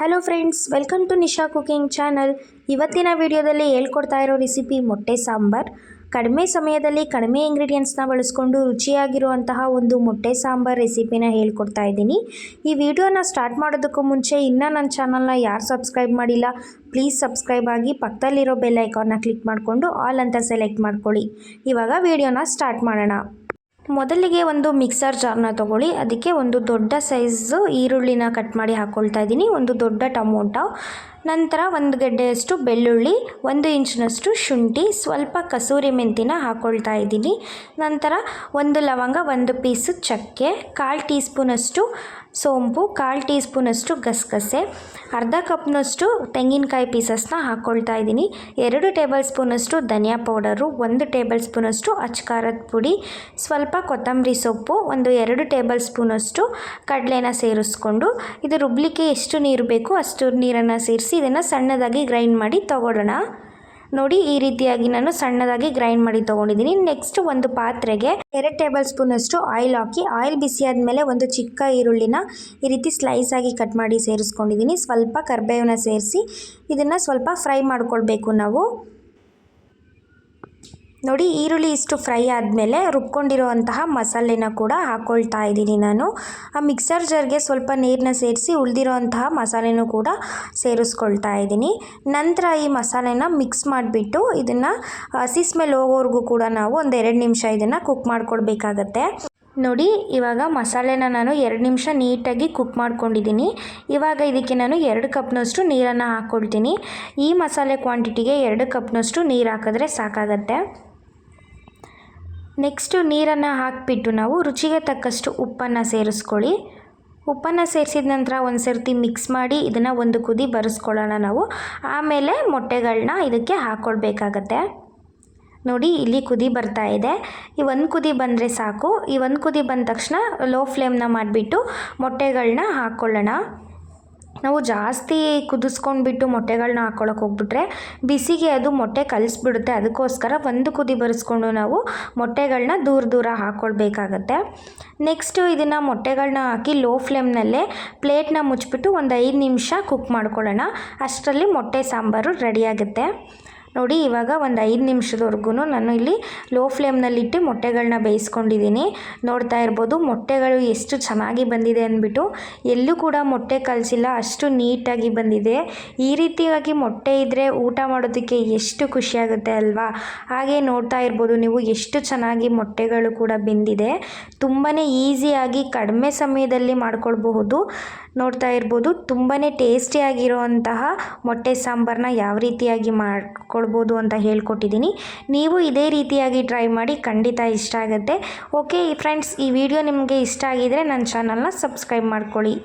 Hello friends welcome to Nisha cooking channel ಇವತ್ತಿನ ವಿಡಿಯೋದಲ್ಲಿ ಹೇಳ್ಕೊಡ್ತಾ ಇರೋ ರೆಸಿಪಿ ಮೊಟ್ಟೆ ಸಾಂಬಾರ್. ಕಡಿಮೆ ಸಮಯದಲ್ಲಿ ಕಡಿಮೆ ಇಂಗ್ರೀಡಿಯೆಂಟ್ಸ್ನ ಬಳಸ್ಕೊಂಡು ರುಚಿಯಾಗಿರುವಂತಹ ಒಂದು ಮೊಟ್ಟೆ ಸಾಂಬಾರ್ ರೆಸಿಪಿನ ಹೇಳ್ಕೊಡ್ತಾ ಇದ್ದೀನಿ. ಈ ವಿಡಿಯೋನ ಸ್ಟಾರ್ಟ್ ಮಾಡೋದಕ್ಕೂ ಮುಂಚೆ ಇನ್ನೂ ನನ್ನ ಚಾನಲ್ನ ಯಾರು ಸಬ್ಸ್ಕ್ರೈಬ್ ಮಾಡಿಲ್ಲ ಪ್ಲೀಸ್ ಸಬ್ಸ್ಕ್ರೈಬ್ ಆಗಿ ಪಕ್ಕದಲ್ಲಿರೋ ಬೆಲ್ ಐಕಾನ್ನ ಕ್ಲಿಕ್ ಮಾಡಿಕೊಂಡು ಆಲ್ ಅಂತ ಸೆಲೆಕ್ಟ್ ಮಾಡ್ಕೊಳ್ಳಿ. ಇವಾಗ ವಿಡಿಯೋನ ಸ್ಟಾರ್ಟ್ ಮಾಡೋಣ. ಮೊದಲಿಗೆ ಒಂದು ಮಿಕ್ಸರ್ ಜಾರ್ನ ತೊಗೊಳ್ಳಿ. ಅದಕ್ಕೆ ಒಂದು ದೊಡ್ಡ ಸೈಜು ಈರುಳ್ಳಿನ ಕಟ್ ಮಾಡಿ ಹಾಕ್ಕೊಳ್ತಾ ಇದ್ದೀನಿ. ಒಂದು ದೊಡ್ಡ ಟೊಮೊಟೊ. ನಂತರ ಒಂದು ಗಡ್ಡೆಯಷ್ಟು ಬೆಳ್ಳುಳ್ಳಿ, ಒಂದು ಇಂಚಿನಷ್ಟು ಶುಂಠಿ, ಸ್ವಲ್ಪ ಕಸೂರಿ ಮೆಂತಿನ ಹಾಕ್ಕೊಳ್ತಾ ಇದ್ದೀನಿ. ನಂತರ ಒಂದು ಲವಂಗ, ಒಂದು ಪೀಸು ಚಕ್ಕೆ, ಕಾಲು ಟೀ ಸ್ಪೂನಷ್ಟು ಸೋಂಪು, ಕಾಲು ಟೀ ಸ್ಪೂನಷ್ಟು ಗಸಗಸೆ, ಅರ್ಧ ಕಪ್ನಷ್ಟು ತೆಂಗಿನಕಾಯಿ ಪೀಸಸ್ನ ಹಾಕ್ಕೊಳ್ತಾ ಇದ್ದೀನಿ. ಎರಡು ಟೇಬಲ್ ಸ್ಪೂನಷ್ಟು ಧನಿಯಾ ಪೌಡರು, ಒಂದು ಟೇಬಲ್ ಸ್ಪೂನಷ್ಟು ಅಚ್ಕಾರದ ಪುಡಿ, ಸ್ವಲ್ಪ ಕೊತ್ತಂಬರಿ ಸೊಪ್ಪು, ಒಂದು ಎರಡು ಟೇಬಲ್ ಸ್ಪೂನಷ್ಟು ಕಡಲೆನ ಸೇರಿಸ್ಕೊಂಡು, ಇದು ರುಬ್ಲಿಕ್ಕೆ ಎಷ್ಟು ನೀರು ಬೇಕು ಅಷ್ಟು ನೀರನ್ನು ಸೇರಿಸಿ ಇದನ್ನು ಸಣ್ಣದಾಗಿ ಗ್ರೈಂಡ್ ಮಾಡಿ ತಗೊಳ್ಳೋಣ. ನೋಡಿ, ಈ ರೀತಿಯಾಗಿ ನಾನು ಸಣ್ಣದಾಗಿ ಗ್ರೈಂಡ್ ಮಾಡಿ ತೊಗೊಂಡಿದ್ದೀನಿ. ನೆಕ್ಸ್ಟ್ ಒಂದು ಪಾತ್ರೆಗೆ ಎರಡು ಟೇಬಲ್ ಸ್ಪೂನಷ್ಟು ಆಯಿಲ್ ಹಾಕಿ ಆಯಿಲ್ ಬಿಸಿ ಆದಮೇಲೆ ಒಂದು ಚಿಕ್ಕ ಈರುಳ್ಳಿನ ಈ ರೀತಿ ಸ್ಲೈಸ್ ಆಗಿ ಕಟ್ ಮಾಡಿ ಸೇರಿಸ್ಕೊಂಡಿದ್ದೀನಿ. ಸ್ವಲ್ಪ ಕರ್ಬೇವನ್ನ ಸೇರಿಸಿ ಇದನ್ನು ಸ್ವಲ್ಪ ಫ್ರೈ ಮಾಡ್ಕೊಳ್ಬೇಕು ನಾವು. ನೋಡಿ, ಈರುಳ್ಳಿ ಇಷ್ಟು ಫ್ರೈ ಆದಮೇಲೆ ರುಬ್ಕೊಂಡಿರುವಂತಹ ಮಸಾಲೆನ ಕೂಡ ಹಾಕ್ಕೊಳ್ತಾ ಇದ್ದೀನಿ ನಾನು. ಆ ಮಿಕ್ಸರ್ ಜರ್ಗೆ ಸ್ವಲ್ಪ ನೀರನ್ನ ಸೇರಿಸಿ ಉಳಿದಿರೋವಂತಹ ಮಸಾಲೆನೂ ಕೂಡ ಸೇರಿಸ್ಕೊಳ್ತಾ ಇದ್ದೀನಿ. ನಂತರ ಈ ಮಸಾಲೆನ ಮಿಕ್ಸ್ ಮಾಡಿಬಿಟ್ಟು ಇದನ್ನು ಹಸಿಸ್ ಮೇಲೆ ಹೋಗೋವರೆಗೂ ಕೂಡ ನಾವು ಒಂದು ಎರಡು ನಿಮಿಷ ಇದನ್ನು ಕುಕ್ ಮಾಡ್ಕೊಳ್ಬೇಕಾಗತ್ತೆ ನೋಡಿ, ಇವಾಗ ಮಸಾಲೆನ ನಾನು ಎರಡು ನಿಮಿಷ ನೀಟಾಗಿ ಕುಕ್ ಮಾಡ್ಕೊಂಡಿದ್ದೀನಿ. ಇವಾಗ ಇದಕ್ಕೆ ನಾನು ಎರಡು ಕಪ್ನಷ್ಟು ನೀರನ್ನು ಹಾಕ್ಕೊಳ್ತೀನಿ ಈ ಮಸಾಲೆ ಕ್ವಾಂಟಿಟಿಗೆ ಎರಡು ಕಪ್ನಷ್ಟು ನೀರು ಹಾಕಿದ್ರೆ ಸಾಕಾಗತ್ತೆ. ನೆಕ್ಸ್ಟು ನೀರನ್ನು ಹಾಕಿಬಿಟ್ಟು ನಾವು ರುಚಿಗೆ ತಕ್ಕಷ್ಟು ಉಪ್ಪನ್ನು ಸೇರಿಸ್ಕೊಳ್ಳಿ. ಉಪ್ಪನ್ನು ಸೇರಿಸಿದ ನಂತರ ಒಂದು ಸರ್ತಿ ಮಿಕ್ಸ್ ಮಾಡಿ ಇದನ್ನು ಒಂದು ಕುದಿ ಬರೆಸ್ಕೊಳ್ಳೋಣ ನಾವು. ಆಮೇಲೆ ಮೊಟ್ಟೆಗಳನ್ನ ಇದಕ್ಕೆ ಹಾಕ್ಕೊಳ್ಬೇಕಾಗತ್ತೆ ನೋಡಿ, ಇಲ್ಲಿ ಕುದಿ ಬರ್ತಾ ಇದೆ. ಈ ಒಂದು ಕುದಿ ಬಂದರೆ ಸಾಕು. ಈ ಒಂದು ಕುದಿ ಬಂದ ತಕ್ಷಣ ಲೋ ಫ್ಲೇಮ್ನ ಮಾಡಿಬಿಟ್ಟು ಮೊಟ್ಟೆಗಳನ್ನ ಹಾಕ್ಕೊಳ್ಳೋಣ. ನಾವು ಜಾಸ್ತಿ ಕುದಿಸ್ಕೊಂಡ್ಬಿಟ್ಟು ಮೊಟ್ಟೆಗಳನ್ನ ಹಾಕ್ಕೊಳಕ್ಕೆ ಹೋಗ್ಬಿಟ್ರೆ ಬಿಸಿಗೆ ಅದು ಮೊಟ್ಟೆ ಕಲಿಸ್ಬಿಡುತ್ತೆ. ಅದಕ್ಕೋಸ್ಕರ ಒಂದು ಕುದಿ ಬರೆಸ್ಕೊಂಡು ನಾವು ಮೊಟ್ಟೆಗಳನ್ನ ದೂರ ದೂರ ಹಾಕ್ಕೊಳ್ಬೇಕಾಗತ್ತೆ ನೆಕ್ಸ್ಟು ಇದನ್ನು ಮೊಟ್ಟೆಗಳನ್ನ ಹಾಕಿ ಲೋ ಫ್ಲೇಮ್ನಲ್ಲೇ ಪ್ಲೇಟ್ನ ಮುಚ್ಚಿಬಿಟ್ಟು ಒಂದು ಐದು ನಿಮಿಷ ಕುಕ್ ಮಾಡ್ಕೊಳ್ಳೋಣ. ಅಷ್ಟರಲ್ಲಿ ಮೊಟ್ಟೆ ಸಾಂಬಾರು ರೆಡಿಯಾಗುತ್ತೆ ನೋಡಿ, ಇವಾಗ ಒಂದು ಐದು ನಿಮಿಷದವರೆಗೂ ನಾನು ಇಲ್ಲಿ ಲೋ ಫ್ಲೇಮ್ನಲ್ಲಿಟ್ಟು ಮೊಟ್ಟೆಗಳನ್ನ ಬೇಯಿಸ್ಕೊಂಡಿದ್ದೀನಿ ನೋಡ್ತಾ ಇರ್ಬೋದು, ಮೊಟ್ಟೆಗಳು ಎಷ್ಟು ಚೆನ್ನಾಗಿ ಬಂದಿದೆ ಅಂದ್ಬಿಟ್ಟು. ಎಲ್ಲೂ ಕೂಡ ಮೊಟ್ಟೆ ಕಲಸಿಲ್ಲ, ಅಷ್ಟು ನೀಟಾಗಿ ಬಂದಿದೆ. ಈ ರೀತಿಯಾಗಿ ಮೊಟ್ಟೆ ಇದ್ದರೆ ಊಟ ಮಾಡೋದಕ್ಕೆ ಎಷ್ಟು ಖುಷಿಯಾಗುತ್ತೆ ಅಲ್ವಾ? ಹಾಗೆ ನೋಡ್ತಾ ಇರ್ಬೋದು, ನೀವು ಎಷ್ಟು ಚೆನ್ನಾಗಿ ಮೊಟ್ಟೆಗಳು ಕೂಡ ಬೆಂದಿದೆ. ತುಂಬಾ ಈಸಿಯಾಗಿ ಕಡಿಮೆ ಸಮಯದಲ್ಲಿ ಮಾಡ್ಕೊಳ್ಬಹುದು. ನೋಡ್ತಾ ಇರ್ಬೋದು ತುಂಬಾ ಟೇಸ್ಟಿಯಾಗಿರುವಂತಹ ಮೊಟ್ಟೆ ಸಾಂಬಾರನ್ನ ಯಾವ ರೀತಿಯಾಗಿ ಮಾಡ್ಕೊಳ್ಬೋದು ಅಂತ ಹೇಳ್ಕೊಟ್ಟಿದ್ದೀನಿ. ನೀವು ಇದೇ ರೀತಿಯಾಗಿ ಟ್ರೈ ಮಾಡಿ ಖಂಡಿತ ಇಷ್ಟ ಆಗುತ್ತೆ. ಓಕೆ ಫ್ರೆಂಡ್ಸ್ ಈ ವಿಡಿಯೋ ನಿಮಗೆ ಇಷ್ಟ ಆಗಿದ್ದರೆ ನನ್ನ ಚಾನಲ್ನ ಸಬ್ಸ್ಕ್ರೈಬ್ ಮಾಡ್ಕೊಳ್ಳಿ.